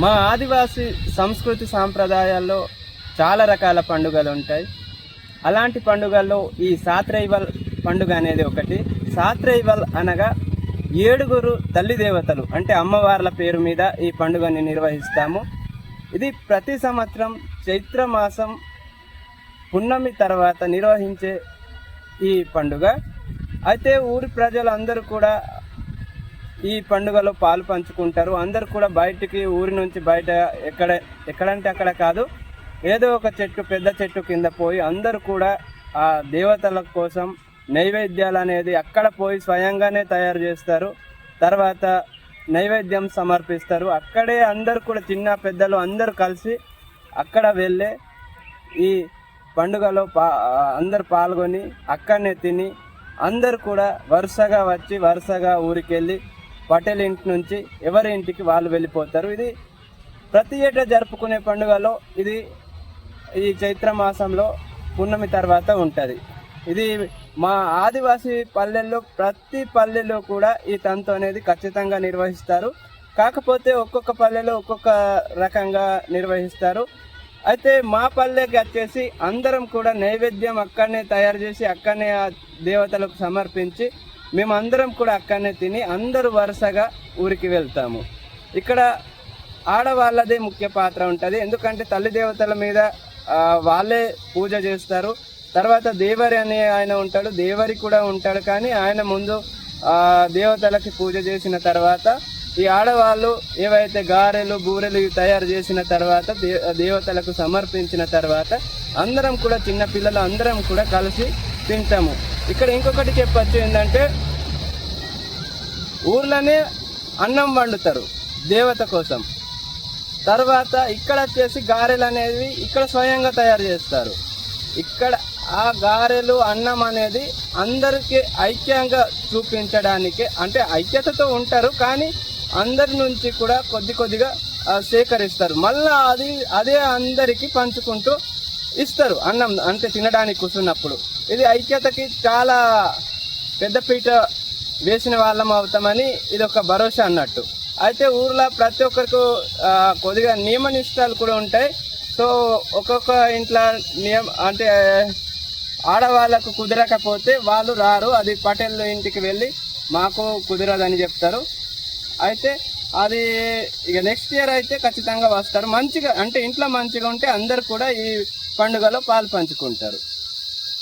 మా ఆదివాసీ సంస్కృతి సాంప్రదాయాల్లో చాలా రకాల పండుగలు ఉంటాయి అలాంటి పండుగల్లో ఈ సాత్రైవల్ పండుగ అనేది ఒకటి. సాత్రైవల్ అనగా ఏడుగురు తల్లి దేవతలు అంటే అమ్మవార్ల పేరు మీద ఈ పండుగని నిర్వహిస్తాము. ఇది ప్రతి సంవత్సరం చైత్ర మాసం పున్నమి తర్వాత నిర్వహించే ఈ పండుగ. అయితే ఊరి ప్రజలందరూ కూడా ఈ పండుగలో పాలు పంచుకుంటారు. అందరు కూడా బయటికి ఊరి నుంచి బయట ఎక్కడ ఎక్కడంటే అక్కడ కాదు ఏదో ఒక చెట్టు పెద్ద చెట్టు కింద పోయి అందరూ కూడా ఆ దేవతల కోసం నైవేద్యాలు అనేది అక్కడ పోయి స్వయంగానే తయారు చేస్తారు. తర్వాత నైవేద్యం సమర్పిస్తారు. అక్కడే అందరు కూడా చిన్న పెద్దలు అందరూ కలిసి అక్కడ వెళ్ళే ఈ పండుగలో పా అందరు పాల్గొని అక్కడనే తిని అందరు కూడా వరుసగా వచ్చి వరుసగా ఊరికెళ్ళి పటేల్ ఇంటి నుంచి ఎవరి ఇంటికి వాళ్ళు వెళ్ళిపోతారు. ఇది ప్రతి ఏటా జరుపుకునే పండుగలో ఇది ఈ చైత్ర మాసంలో పున్నమి తర్వాత ఉంటుంది. ఇది మా ఆదివాసీ పల్లెల్లో ప్రతి పల్లెలో కూడా ఈ తంతు అనేది ఖచ్చితంగా నిర్వహిస్తారు. కాకపోతే ఒక్కొక్క పల్లెలో ఒక్కొక్క రకంగా నిర్వహిస్తారు. అయితే మా పల్లెకి వచ్చేసి అందరం కూడా నైవేద్యం అక్కడనే తయారు చేసి అక్కడనే ఆ దేవతలకు సమర్పించి మేమందరం కూడా అక్కడనే తిని అందరూ వరుసగా ఊరికి వెళ్తాము. ఇక్కడ ఆడవాళ్ళదే ముఖ్య పాత్ర ఉంటుంది. ఎందుకంటే తల్లి దేవతల మీద వాళ్ళే పూజ చేస్తారు. తర్వాత దేవరి అనే ఆయన ఉంటాడు. దేవరి కూడా ఉంటాడు కానీ ఆయన ముందు దేవతలకి పూజ చేసిన తర్వాత ఈ ఆడవాళ్ళు ఏవైతే గారెలు బూరెలు ఇవి తయారు చేసిన తర్వాత దేవతలకు సమర్పించిన తర్వాత అందరం కూడా చిన్నపిల్లలు అందరం కూడా కలిసి తింటాము. ఇక్కడ ఇంకొకటి చెప్పచ్చు ఏంటంటే ఊర్లోనే అన్నం వండుతారు దేవత కోసం. తర్వాత ఇక్కడ వచ్చేసి గారెలు అనేవి ఇక్కడ స్వయంగా తయారు చేస్తారు. ఇక్కడ ఆ గారెలు అన్నం అనేది అందరికీ ఐక్యంగా చూపించడానికి అంటే ఐక్యతతో ఉంటారు కానీ అందరి నుంచి కూడా కొద్ది కొద్దిగా సేకరిస్తారు. మళ్ళీ అది అదే అందరికీ పంచుకుంటూ ఇస్తారు అన్నం అంటే తినడానికి కూర్చున్నప్పుడు. ఇది ఐక్యతకి చాలా పెద్దపీట వేసిన వాళ్ళం అవుతామని ఇది ఒక భరోసా అన్నట్టు. అయితే ఊర్లో ప్రతి ఒక్కరికి కొద్దిగా నియమ నిష్టాలు కూడా ఉంటాయి. సో ఒక్కొక్క ఇంట్లో నియమ అంటే ఆడవాళ్ళకు కుదరకపోతే వాళ్ళు రారు. అది పటేల్ ఇంటికి వెళ్ళి మాకు కుదరదని చెప్తారు. అయితే అది ఇక నెక్స్ట్ ఇయర్ అయితే ఖచ్చితంగా వస్తారు. మంచిగా అంటే ఇంట్లో మంచిగా ఉంటే అందరు కూడా ఈ పండుగలో పాలు పంచుకుంటారు.